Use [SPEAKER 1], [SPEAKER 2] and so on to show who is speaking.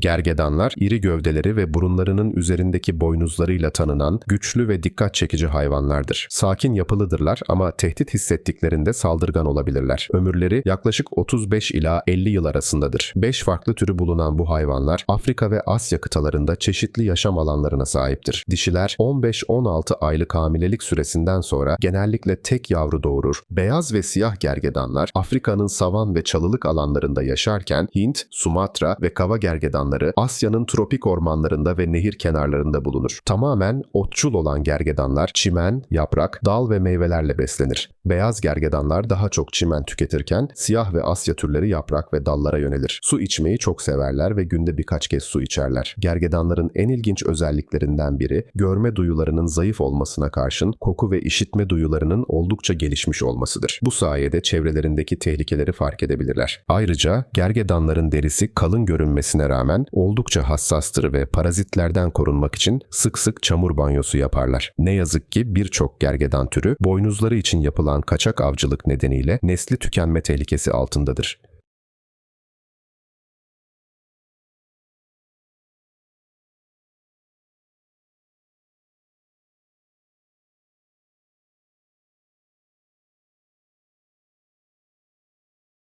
[SPEAKER 1] Gergedanlar, iri gövdeleri ve burunlarının üzerindeki boynuzlarıyla tanınan güçlü ve dikkat çekici hayvanlardır. Sakin yapılıdırlar ama tehdit hissettiklerinde saldırgan olabilirler. Ömürleri yaklaşık 35 ila 50 yıl arasındadır. 5 farklı türü bulunan bu hayvanlar Afrika ve Asya kıtalarında çeşitli yaşam alanlarına sahiptir. Dişiler 15-16 aylık hamilelik süresinden sonra genellikle tek yavru doğurur. Beyaz ve siyah gergedanlar Afrika'nın savan ve çalılık alanlarında yaşarken Hint, Sumatra ve kava gergedanları Asya'nın tropik ormanlarında ve nehir kenarlarında bulunur. Tamamen otçul olan gergedanlar çimen, yaprak, dal ve meyvelerle beslenir. Beyaz gergedanlar daha çok çimen tüketirken siyah ve Asya türleri yaprak ve dallara yönelir. Su içmeyi çok severler ve günde birkaç kez su içerler. Gergedanların en ilginç özelliklerinden biri görme duyularının zayıf olmasına karşın koku ve işitme duyularının oldukça gelişmiş olmasıdır. Bu sayede çevrelerindeki tehlikeleri fark edebilirler. Ayrıca gergedanların derisi kalın görünmesine rağmen oldukça hassastır ve parazitlerden korunmak için sık sık çamur banyosu yaparlar. Ne yazık ki birçok gergedan türü boynuzları için yapılan kaçak avcılık nedeniyle nesli tükenme tehlikesi altındadır.